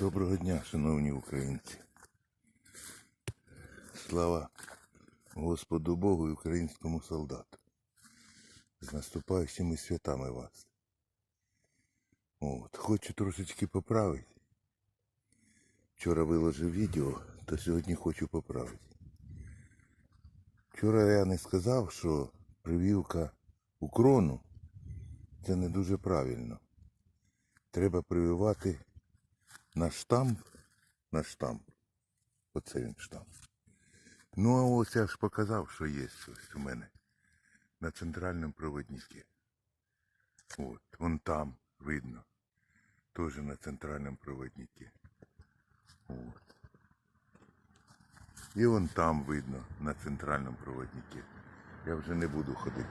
Доброго дня, шановні українці. Слава Господу Богу і українському солдату. З наступаючими святами вас. От. Хочу трошечки поправити. Вчора виложив відео, то сьогодні хочу поправити. Вчора я не сказав, що прививка у крону це не дуже правильно. Треба прививати на штамп, на штамп. Оце він штамп. Ну, а ось я ж показав, що є ось у мене на центральному проводнику. От, вон там видно. Теж на центральному проводнику. От. І вон там видно на центральному проводнику. Я вже не буду ходити.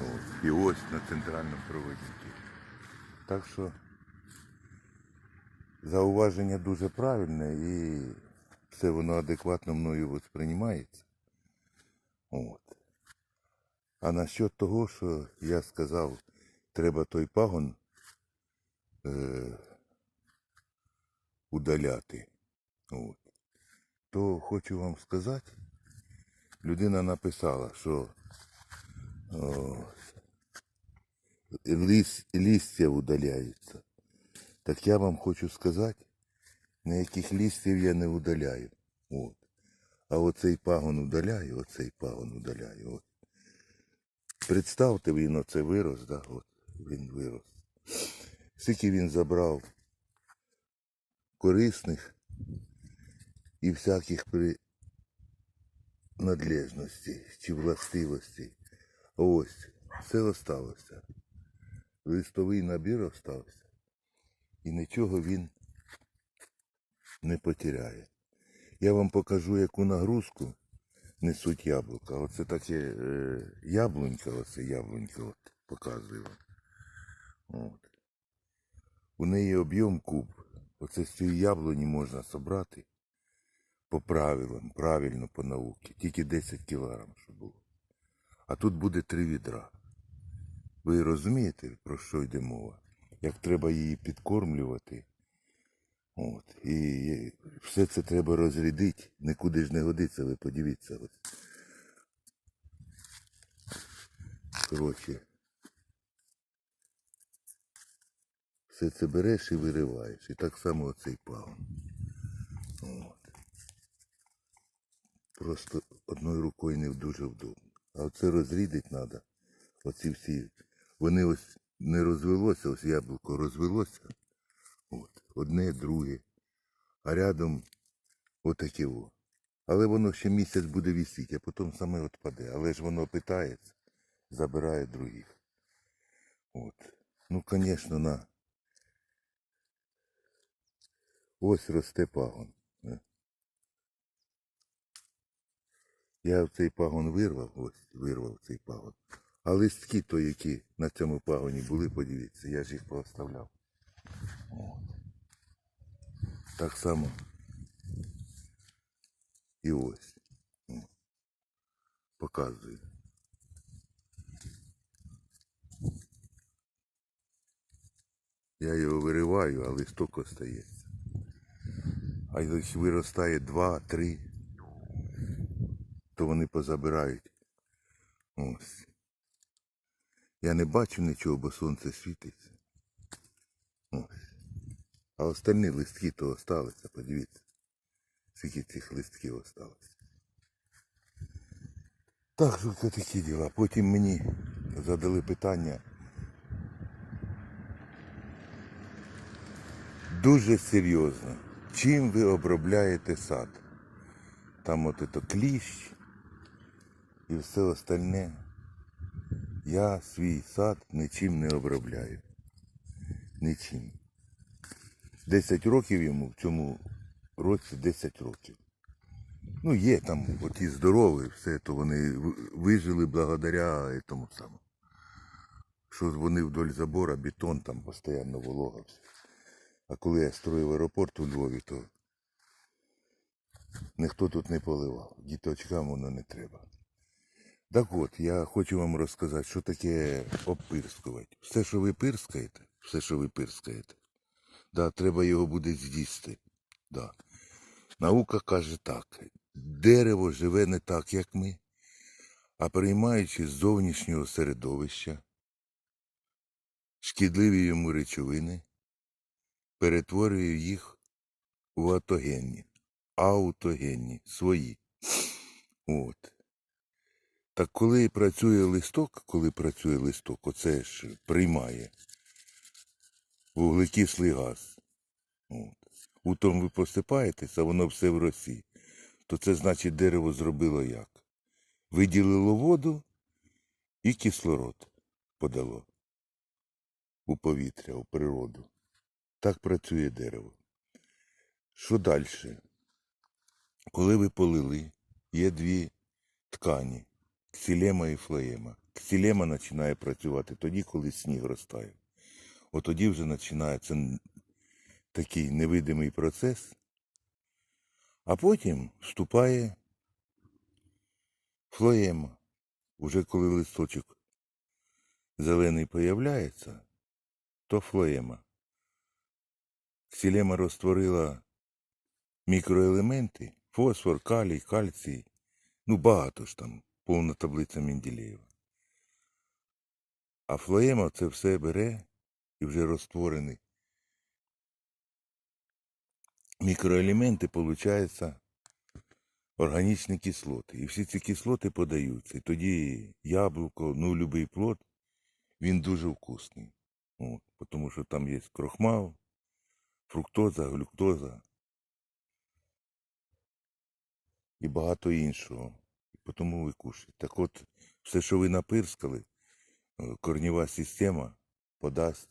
От. І ось на центральному проводнику. Так що зауваження дуже правильне і все воно адекватно мною восприймається. От. А насчет того, що я сказав, треба той пагон е- удаляти. От. То хочу вам сказати, людина написала, що о, ліс, листя удаляються. Так я вам хочу сказати, ніяких листів я не удаляю. От. А оцей пагон удаляю, оцей пагон удаляю. От. Представте, він оце вирос, да? От, він вирос. Скільки він забрав корисних і всяких принадлежностей чи властивостей. А Ось, все осталося. Листовий набір остався і нічого він не потеряє. Я вам покажу, яку нагрузку несуть яблука. Оце таке е, яблунька, оце яблунька, от, показую вам. От. У неї об'єм куб. Оце з цієї яблуні можна собрати по правилам, правильно по науці. Тільки 10 кілограм, щоб було. А тут буде три відра. Ви розумієте, про що йде мова? Як треба її підкормлювати. От. І все це треба розрядити. Нікуди ж не годиться, ви подивіться. Ось. Коротше. Все це береш і вириваєш. І так само оцей пагон. От. Просто одною рукою не дуже вдобно. А оце розрідить треба. Оці всі. Вони ось не розвелося, ось яблуко розвелося. От. Одне, друге. А рядом отаке во. Але воно ще місяць буде висіти, а потім саме відпаде. Але ж воно питається, забирає других. От. Ну, звісно, на. Ось росте пагон. е. Я цей пагон вирвав, ось вирвав цей пагон. А листки то, які на цьому пагоні були, подивіться, я ж їх пооставляв. От. Так само. І ось. Показую. Я його вириваю, а листок остається. А якщо виростає два-три, то вони позабирають. Ось. Я не бачу нічого, бо сонце світиться. Ось. А остальні листки то осталися, подивіться. Скільки цих листків осталось. Так, що це такі діла. Потім мені задали питання. Дуже серйозно. Чим ви обробляєте сад? Там от ето кліщ і все остальне. Я свій сад нічим не обробляю. Нічим. 10 років йому в цьому році 10 років. Ну, є там оті здорові, все, то вони вижили благодаря тому самому. Що вони вдоль забора, бетон там постійно волога. А коли я строїв аеропорт у Львові, то ніхто тут не поливав. Діточкам воно не треба. Так от, я хочу вам розказати, що таке обпирскувати. Все, що ви пирскаєте, все, що ви пирскаєте, Да, треба його буде з'їсти. Да. Наука каже так: дерево живе не так, як ми, а приймаючи з зовнішнього середовища шкідливі йому речовини, перетворює їх в атогенні, аутогенні, свої. От. Так коли працює листок, коли працює листок, оце ж приймає вуглекислий газ. От. Утром ви посипаєтесь, а воно все в росі. То це значить дерево зробило як? Виділило воду і кислород подало у повітря, у природу. Так працює дерево. Що далі? Коли ви полили, є дві ткані ксилема і флоєма. Ксилема починає працювати тоді, коли сніг розтає. От тоді вже починається такий невидимий процес, а потім вступає флоєма. Уже коли листочок зелений появляється, то флоєма. Ксилема розтворила мікроелементи, фосфор, калій, кальцій, ну багато ж там, повна таблиця Менделєєва. А флоєма це все бере і вже розтворений. Мікроелементи, виходить, органічні кислоти. І всі ці кислоти подаються. І тоді яблуко, ну будь-який плод, він дуже вкусний. От, тому що там є крохмал, фруктоза, глюктоза і багато іншого. Тому ви кушаєте. Так от, все, що ви напирскали, е, корнєва система подасть.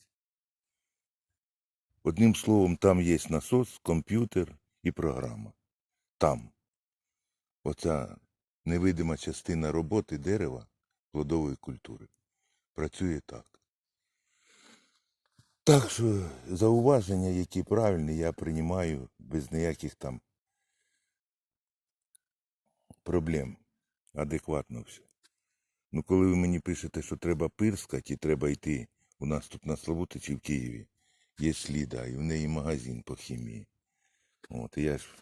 Одним словом, там є насос, комп'ютер і програма. Там. Оця невидима частина роботи дерева плодової культури. Працює так. Так що зауваження, які правильні, я приймаю без ніяких там проблем. Адекватно все. Ну, коли ви мені пишете, що треба пирскати і треба йти, у нас тут на Славутичі в Києві є сліда, і в неї магазин по хімії. От, і я ж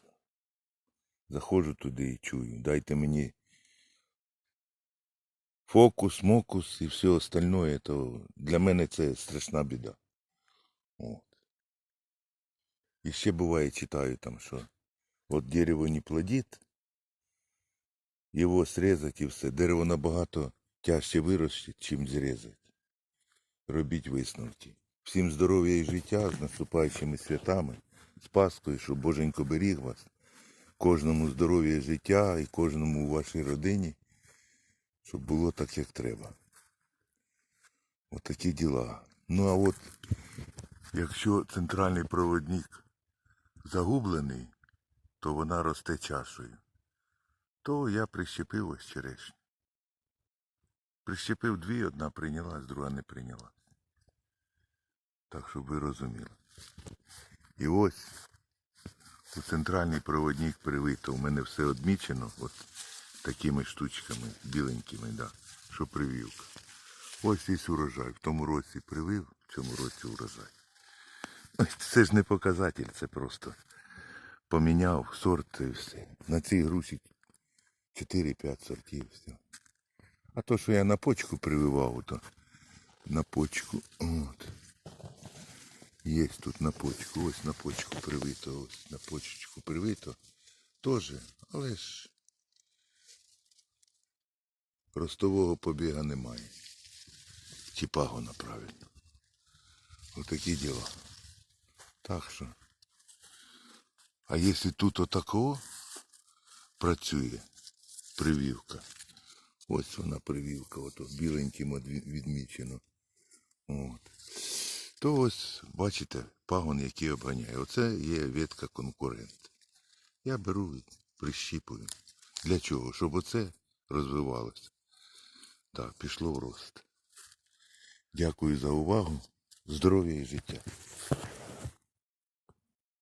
заходжу туди і чую. Дайте мені фокус, мокус і все остальное, то для мене це страшна біда. От. І ще буває, читаю там, що от дерево не плодить, його срезать і все. Дерево набагато тяжче виросте, чим зрізати. Робіть висновки. Всім здоров'я і життя з наступаючими святами, з Паскою, щоб Боженько беріг вас, кожному здоров'я і життя і кожному у вашій родині, щоб було так, як треба. Отакі діла. Ну а от якщо центральний проводник загублений, то вона росте чашею. То я прищепив ось черешню. Прищепив дві, одна прийнялась, друга не прийнялась. Так, щоб ви розуміли. І ось у центральний проводник привито. У мене все відмічено от такими штучками, біленькими, да, що прививка. Ось є урожай. В тому році привив, в цьому році урожай. Ой, Це ж не показатель, це просто поміняв сорт і все. На цій груші 4-5 сортів. Все. А то, що я на почку прививав, то на почку. От. Є тут на почку, ось на почку привито, ось на почечку привито. Теж, але ж ростового побіга немає. Чи пагона правильно. Отакі діла. Так що. А якщо тут отако працює прививка, ось вона прививка, ото біленьким відмічено. От. То ось, бачите, пагон, який обганяє. Оце є ветка конкурент. Я беру прищіпую. Для чого? Щоб оце розвивалося. Так, пішло в рост. Дякую за увагу. Здоров'я і життя.